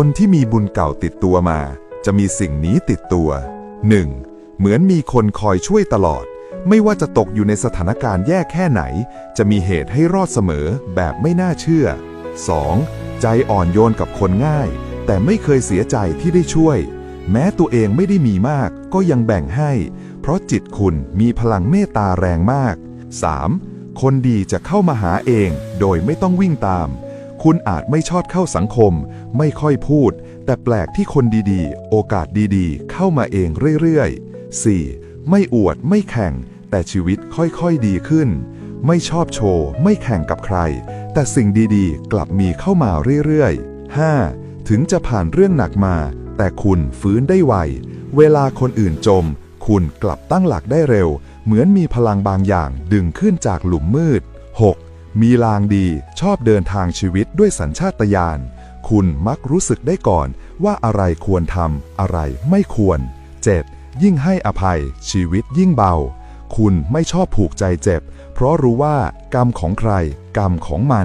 คนที่มีบุญเก่าติดตัวมา จะมีสิ่งนี้ติดตัว 1. เหมือนมีคนคอยช่วยตลอด ไม่ว่าจะตกอยู่ในสถานการณ์แย่แค่ไหน จะมีเหตุให้รอดเสมอแบบไม่น่าเชื่อ 2. ใจอ่อนโยนกับคนง่าย แต่ไม่เคยเสียใจที่ได้ช่วย แม้ตัวเองไม่ได้มีมากก็ยังแบ่งให้ เพราะจิตคุณมีพลังเมตตาแรงมาก 3. คนดีจะเข้ามาหาเองโดยไม่ต้องวิ่งตาม คุณอาจไม่ชอบเข้าสังคม ไม่ค่อยพูด แต่แปลกที่คนดีๆ โอกาสดีๆ เข้ามาเองเรื่อยๆ 4. ไม่อวดไม่แข่ง แต่ชีวิตค่อยๆดีขึ้น ไม่ชอบโชว์ ไม่แข่งกับใคร แต่สิ่งดีๆ กลับมีเข้ามาเรื่อยๆ 5. ถึงจะผ่านเรื่องหนักมา แต่คุณฟื้นได้ไว เวลาคนอื่นจม คุณกลับตั้งหลักได้เร็ว เหมือนมีพลังบางอย่างดึงขึ้นจากหลุมมืด 6. มีลางดีชอบเดินทางชีวิตด้วยสัญชาตญาณ คุณมักรู้สึกได้ก่อนว่าอะไรควรทำอะไรไม่ควร 7. ยิ่งให้อภัย ชีวิตยิ่งเบา คุณไม่ชอบผูกใจเจ็บ เพราะรู้ว่ากรรมของใคร กรรมของมัน